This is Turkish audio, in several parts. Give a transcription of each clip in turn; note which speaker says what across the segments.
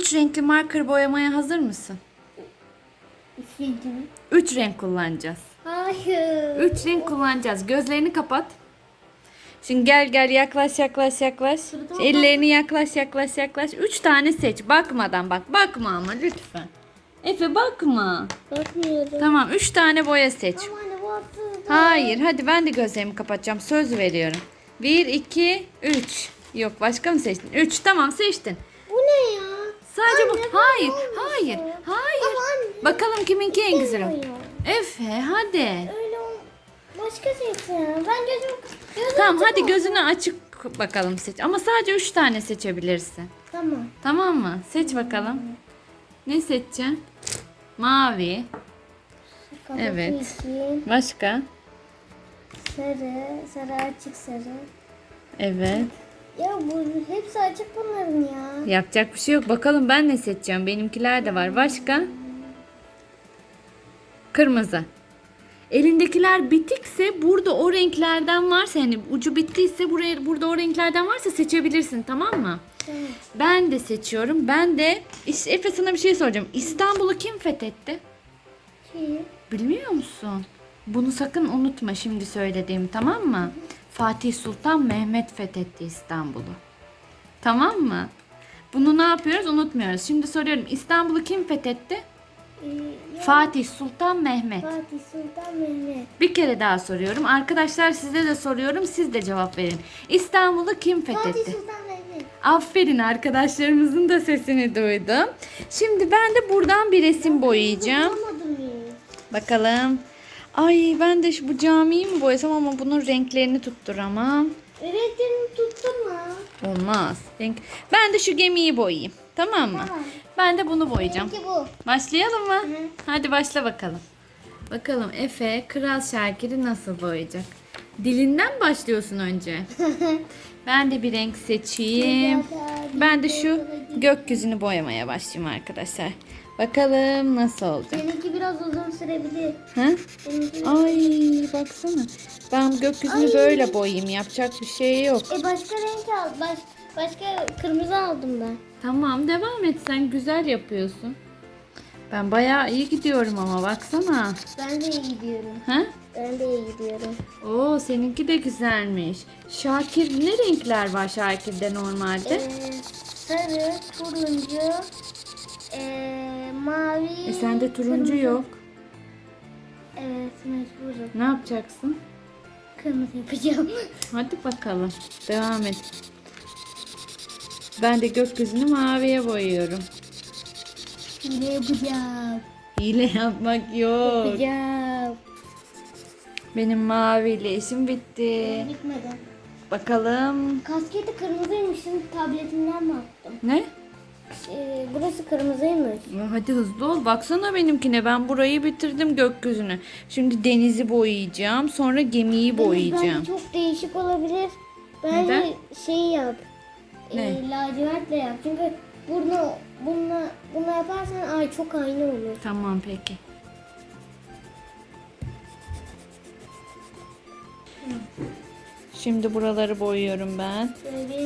Speaker 1: Üç renkli marker boyamaya hazır mısın?
Speaker 2: Üçüncü mü?
Speaker 1: Üç renk kullanacağız.
Speaker 2: Hayır.
Speaker 1: Üç renk kullanacağız. Gözlerini kapat. Şimdi gel gel yaklaş yaklaş yaklaş.
Speaker 2: Şurada
Speaker 1: Ellerini yaklaş yaklaş yaklaş. Üç tane seç. Bakmadan bak. Bakma ama lütfen. Efe bakma.
Speaker 2: Bakmıyorum.
Speaker 1: Tamam üç tane boya seç.
Speaker 2: Ama anne.
Speaker 1: Hayır hadi ben de gözlerimi kapatacağım. Söz veriyorum. Bir, iki, üç. Yok başka mı seçtin? Üç tamam seçtin. Sadece bu. Hayır,
Speaker 2: olmasın.
Speaker 1: hayır, hayır.
Speaker 2: Ama anne.
Speaker 1: Bakalım kiminki en güzel.
Speaker 2: Olmuyor.
Speaker 1: Efe hadi.
Speaker 2: Öyle ol. Başka seçsin. Ben gözüm gözüm
Speaker 1: Tamam
Speaker 2: açık
Speaker 1: hadi
Speaker 2: olsun.
Speaker 1: gözünü açık bakalım seç. Ama sadece üç tane seçebilirsin.
Speaker 2: Tamam.
Speaker 1: Tamam mı? Seç bakalım. Ne seçeceksin? Mavi.
Speaker 2: Kafası
Speaker 1: Evet.
Speaker 2: iki.
Speaker 1: Başka?
Speaker 2: Sarı. Sarı açık sarı.
Speaker 1: Evet.
Speaker 2: Ya bu hepsi açık bunların ya.
Speaker 1: Yapacak bir şey yok. Bakalım ben ne seçeceğim. Benimkiler de var. Başka? Kırmızı. Elindekiler bitikse burada o renklerden varsa yani ucu bittiyse buraya burada o renklerden varsa seçebilirsin tamam mı?
Speaker 2: Tamam.
Speaker 1: Ben de seçiyorum. Ben de İşte Efe sana bir şey soracağım. İstanbul'u kim fethetti?
Speaker 2: Kim?
Speaker 1: Bilmiyor musun? Bunu sakın unutma şimdi söylediğim tamam mı? Fatih Sultan Mehmet fethetti İstanbul'u. Tamam mı? Bunu ne yapıyoruz? Unutmuyoruz. Şimdi soruyorum. İstanbul'u kim fethetti?
Speaker 2: Ee,
Speaker 1: Fatih Sultan Mehmet.
Speaker 2: Fatih Sultan Mehmet.
Speaker 1: Bir kere daha soruyorum. Arkadaşlar size de soruyorum. Siz de cevap verin. İstanbul'u kim
Speaker 2: Fatih
Speaker 1: fethetti?
Speaker 2: Sultan Mehmet.
Speaker 1: Aferin arkadaşlarımızın da sesini duydum. Şimdi ben de buradan bir resim boyayacağım. Bakalım. Ay ben de şu bu camiyi mi boyasam ama bunun renklerini tutturamam.
Speaker 2: Renklerini tuttun mu?
Speaker 1: Olmaz. Renk... Ben de şu gemiyi boyayayım. Tamam mı?
Speaker 2: Tamam.
Speaker 1: Ben de bunu boyayacağım.
Speaker 2: Benimki bu.
Speaker 1: Başlayalım mı?
Speaker 2: Hı.
Speaker 1: Hadi başla bakalım. Bakalım Efe Kral Şakir'i nasıl boyayacak? Dilinden başlıyorsun önce. ben de bir renk seçeyim. Ben de şu gökyüzünü boyamaya başlayayım arkadaşlar. Bakalım nasıl olacak.
Speaker 2: Seninki biraz uzun sürebilir. Seninki...
Speaker 1: Ay baksana. Ben gökyüzünü
Speaker 2: Ay.
Speaker 1: böyle boyayayım. Yapacak bir şey yok.
Speaker 2: E başka renk al. Baş, başka kırmızı aldım ben.
Speaker 1: Tamam devam et sen güzel yapıyorsun. Ben bayağı iyi gidiyorum ama baksana.
Speaker 2: Ben de iyi gidiyorum.
Speaker 1: Ha?
Speaker 2: Ben de iyi gidiyorum.
Speaker 1: Oo seninki de güzelmiş. Şakir ne renkler var Şakir'de normalde?
Speaker 2: Ee, sarı, turuncu, ee, mavi.
Speaker 1: E sende turuncu
Speaker 2: kırmızı.
Speaker 1: yok.
Speaker 2: Evet mecburum.
Speaker 1: Ne yapacaksın?
Speaker 2: Kırmızı yapacağım.
Speaker 1: Hadi bakalım. Devam et. Ben de gökyüzünü maviye boyuyorum.
Speaker 2: Hile yapacağım.
Speaker 1: Hile yapmak yok.
Speaker 2: Yapacağım.
Speaker 1: Benim maviyle işim bitti.
Speaker 2: Bitmedi.
Speaker 1: Bakalım.
Speaker 2: Kasketi kırmızıymış. Şimdi tabletimden baktım.
Speaker 1: Ne?
Speaker 2: Ee, burası kırmızıymış.
Speaker 1: Ya hadi hızlı ol. Baksana benimkine. Ben burayı bitirdim gökyüzünü. Şimdi denizi boyayacağım. Sonra gemiyi boyayacağım.
Speaker 2: Bence çok değişik olabilir. Bence
Speaker 1: Neden?
Speaker 2: şey yap.
Speaker 1: Ne?
Speaker 2: E, lacivertle yap. Çünkü bunu bununla bunu yaparsan ay çok aynı olur.
Speaker 1: Tamam peki. Şimdi buraları boyuyorum ben.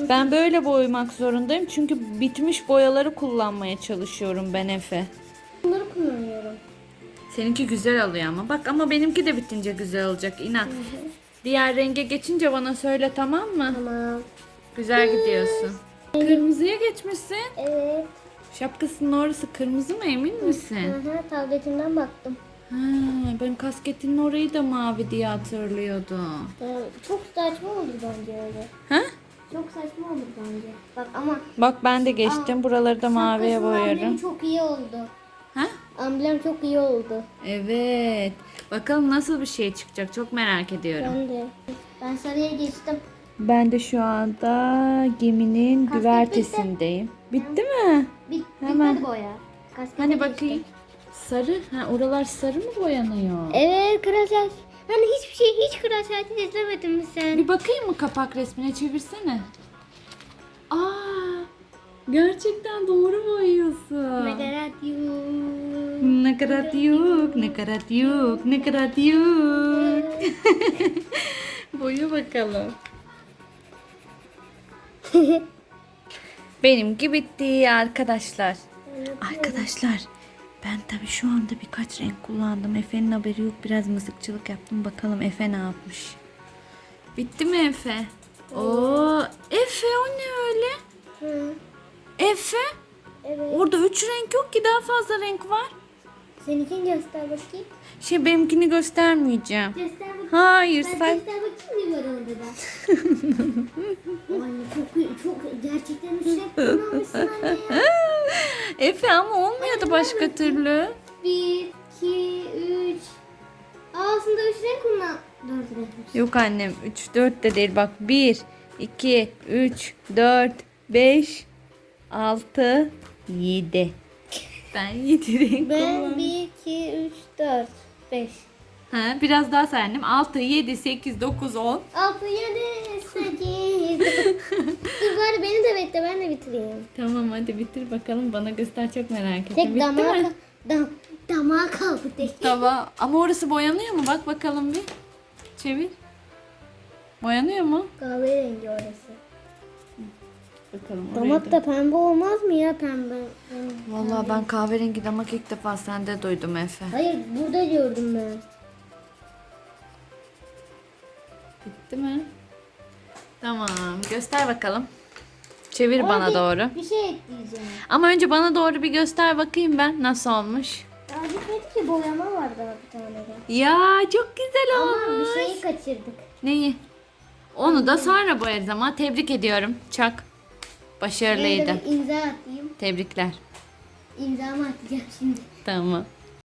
Speaker 1: Ben böyle boyamak zorundayım çünkü bitmiş boyaları kullanmaya çalışıyorum ben Efe.
Speaker 2: bunları kullanıyorum.
Speaker 1: Seninki güzel alıyor ama. Bak ama benimki de bitince güzel olacak inan. Diğer renge geçince bana söyle tamam mı?
Speaker 2: Tamam.
Speaker 1: Güzel gidiyorsun. Kırmızıya geçmişsin.
Speaker 2: Evet.
Speaker 1: Şapkasının orası kırmızı mı emin misin?
Speaker 2: Hı hı, tabletimden baktım.
Speaker 1: Ha, ben kasketinin orayı da mavi diye hatırlıyordum.
Speaker 2: Ee, çok saçma olur bence öyle.
Speaker 1: Ha?
Speaker 2: Çok saçma olur bence. Bak ama
Speaker 1: Bak ben de geçtim. Buraları da maviye
Speaker 2: şapkasının
Speaker 1: boyarım.
Speaker 2: amblemi çok iyi oldu.
Speaker 1: Ha?
Speaker 2: Amblem çok iyi oldu.
Speaker 1: Evet. Bakalım nasıl bir şey çıkacak. Çok merak ediyorum.
Speaker 2: Ben de. Ben sarıya geçtim.
Speaker 1: Ben de şu anda geminin
Speaker 2: Kasket
Speaker 1: güvertesindeyim. Bitti mi?
Speaker 2: Bit,
Speaker 1: Hemen.
Speaker 2: bitmedi boya. Kaskete
Speaker 1: Hani bakayım. Sarı. Ha oralar sarı mı boyanıyor?
Speaker 2: Evet Şakir. Hani hiçbir şey hiç Şakir izlemedin mi sen?
Speaker 1: Bir bakayım mı kapak resmine çevirsene. Aa! Gerçekten doğru boyuyorsun.
Speaker 2: Megarat yok.
Speaker 1: Nakarat yok, nakarat yok, nakarat yok. Boyu bakalım. Benimki bitti arkadaşlar. Arkadaşlar ben tabii şu anda birkaç renk kullandım. Efe'nin haberi yok. Biraz mızıkçılık yaptım. Bakalım Efe ne yapmış. Bitti mi Efe? Oo, Efe o ne öyle?
Speaker 2: Hı.
Speaker 1: Efe?
Speaker 2: Evet.
Speaker 1: Orada üç renk yok ki daha fazla renk var.
Speaker 2: Seninkini göster bakayım.
Speaker 1: Şey benimkini göstermeyeceğim.
Speaker 2: Göster bakayım.
Speaker 1: Hayır
Speaker 2: Ben
Speaker 1: sen.
Speaker 2: göster bakayım ne var orada da. anne çok çok gerçekten üç renk kullanmışsın anne ya.
Speaker 1: Efe ama olmuyordu başka türlü.
Speaker 2: Bir, iki, üç. Aa, aslında üç renk kullan. Dört renkmiş.
Speaker 1: Yok annem 3 4 de değil bak 1 2 3 4 5 6 7 Ben 7 renk
Speaker 2: Ben
Speaker 1: kullandım.
Speaker 2: bir, iki, üç, dört, beş.
Speaker 1: Ha, biraz daha say annem 6 7 8 9 10
Speaker 2: Altı, yedi, sekiz. Dur bari beni de bekle ben bitireyim.
Speaker 1: Tamam hadi bitir bakalım bana göster çok merak ettim.
Speaker 2: Tek
Speaker 1: Bitti
Speaker 2: damağa,
Speaker 1: mi?
Speaker 2: dam, damağa kaldı tek.
Speaker 1: Tamam ama orası boyanıyor mu? Bak bakalım bir. Çevir. Boyanıyor mu?
Speaker 2: Kahverengi orası.
Speaker 1: Bakalım
Speaker 2: Damak
Speaker 1: da.
Speaker 2: da pembe olmaz mı ya pembe?
Speaker 1: Vallahi ben kahverengi damak ilk defa sende duydum Efe.
Speaker 2: Hayır burada gördüm ben.
Speaker 1: Bitti mi? Tamam. Göster bakalım. Çevir bana
Speaker 2: Abi,
Speaker 1: doğru.
Speaker 2: Bir şey ekleyeceğim.
Speaker 1: Ama önce bana doğru bir göster bakayım ben nasıl olmuş.
Speaker 2: Daha gitmedi ki boyama var daha bir tane de.
Speaker 1: Ya çok güzel
Speaker 2: Ama
Speaker 1: olmuş.
Speaker 2: bir şeyi kaçırdık.
Speaker 1: Neyi? Onu da sonra boyarız ama tebrik ediyorum. Çak.
Speaker 2: Ben
Speaker 1: Başarılıydı.
Speaker 2: de bir imza atayım.
Speaker 1: Tebrikler.
Speaker 2: İmzamı atacağım şimdi.
Speaker 1: Tamam.